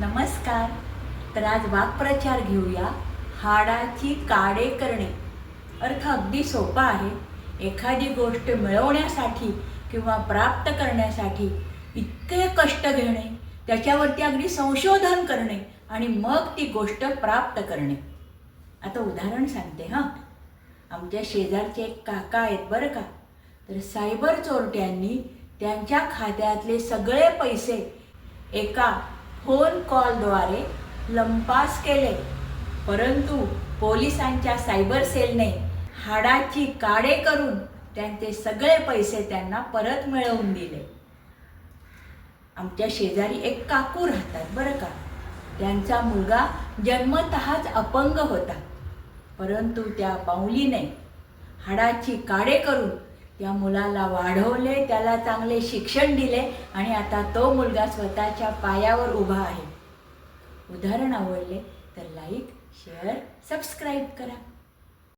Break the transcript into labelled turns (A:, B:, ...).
A: नमस्कार. तर आज वाक्प्रचार घेऊया हाडाची काडे करणे. अर्थ अगदी सोपा आहे. एखादी गोष्ट मिळवण्यासाठी किंवा प्राप्त करण्यासाठी इतके कष्ट घेणे त्याच्यावरती अगदी संशोधन करणे आणि मग ती गोष्ट प्राप्त करणे. आता उदाहरण सांगते हां. आमच्या शेजारचे एक काका आहेत बरं का. तर सायबर चोरट्यांनी त्यांच्या खात्यातले सगळे पैसे एका फोन कॉलद्वारे लंपास केले. परंतु पोलिसांच्या सायबर सेलने हाडाची काडे करून त्यांचे सगळे पैसे त्यांना परत मिळवून दिले. आमच्या शेजारी एक काकू राहतात बरं का. त्यांचा मुलगा जन्मतःच अपंग होता. परंतु त्या बाहुलीने हाडाची काडे करून त्या मुलाला वाढवले त्याला चांगले शिक्षण दिले आणि आता तो मुलगा स्वतःच्या पायावर उभा आहे. उदाहरण आवडले तर लाईक शेअर सबस्क्राईब करा.